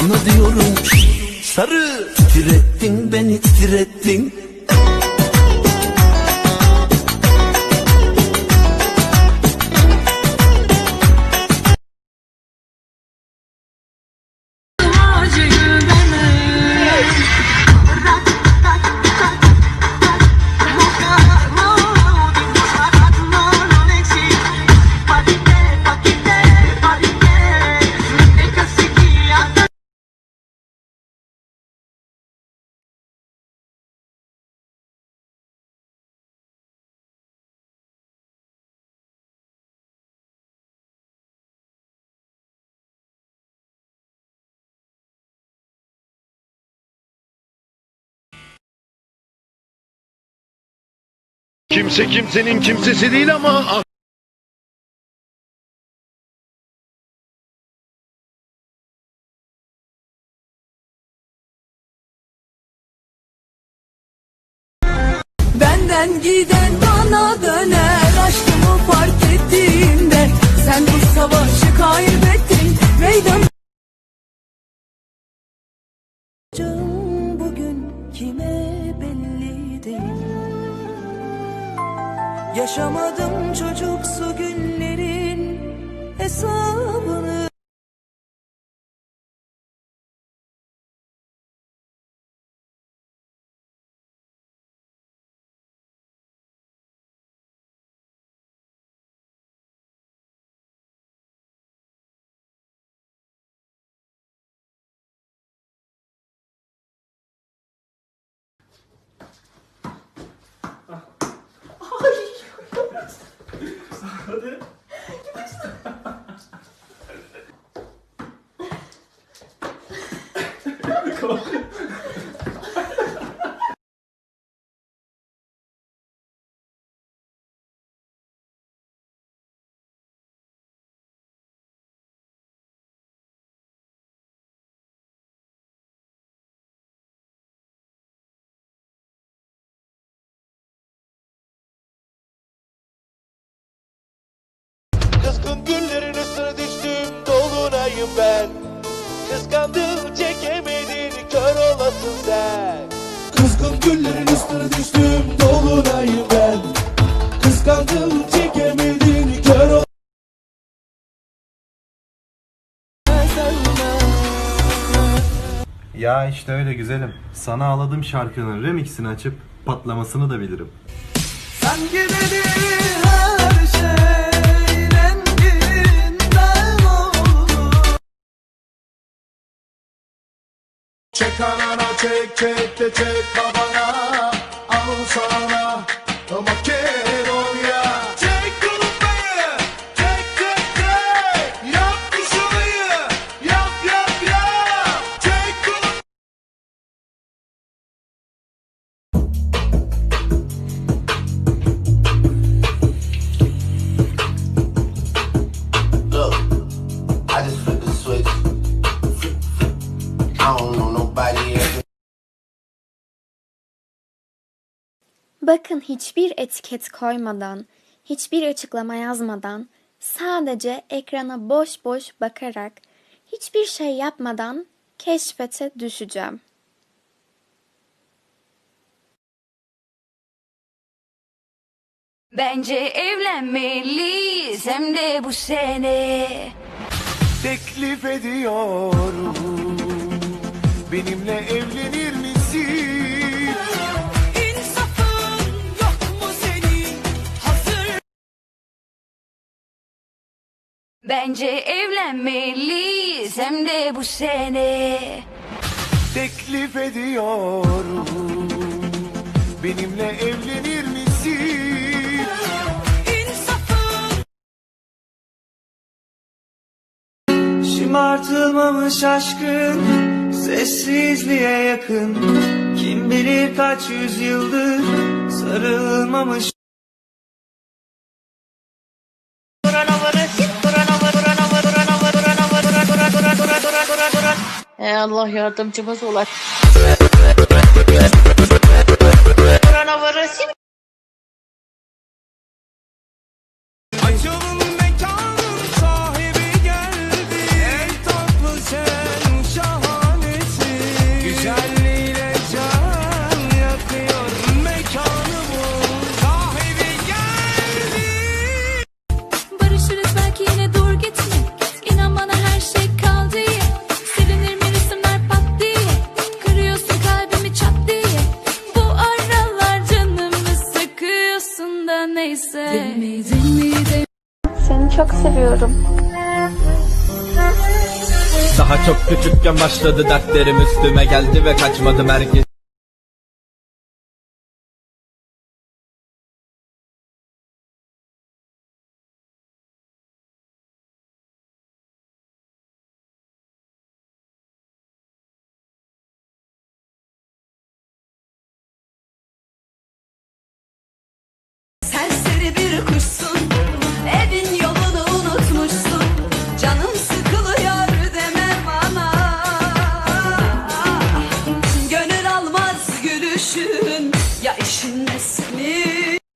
Sana diyorum. Sarı titrettin beni titrettin Kimse kimsenin kimsesi değil ama Benden giden bana döner Yaşamadım çocuksu günlerin hesabını それで？Kızgın güllerin üstüne düştüm dolunayım ben Kıskandım çekemedin kör olasın sen Kızgın güllerin üstüne düştüm dolunayım ben Kıskandım çekemedin kör olasın Ya işte öyle güzelim. Sana ağladım şarkının remixini açıp patlamasını da bilirim. Sanki beni Çek anana çek çek de çek Bakın hiçbir etiket koymadan, hiçbir açıklama yazmadan, sadece ekrana boş boş bakarak, hiçbir şey yapmadan keşfete düşeceğim. Bence evlenmeliyiz hem de bu sene. Teklif ediyorum Benimle evlenir Bence evlenmeliyiz hem de bu sene. Teklif ediyorum Benimle evlenir misin? İnsafın Şımartılmamış aşkın Sessizliğe yakın Kim bilir kaç yüzyıldır Sarılmamış Ey Allah yardımcımız ola. Açılın neyse. Seni çok seviyorum. Daha çok küçükken başladı dertlerim üstüme geldi ve kaçmadım herkes. who's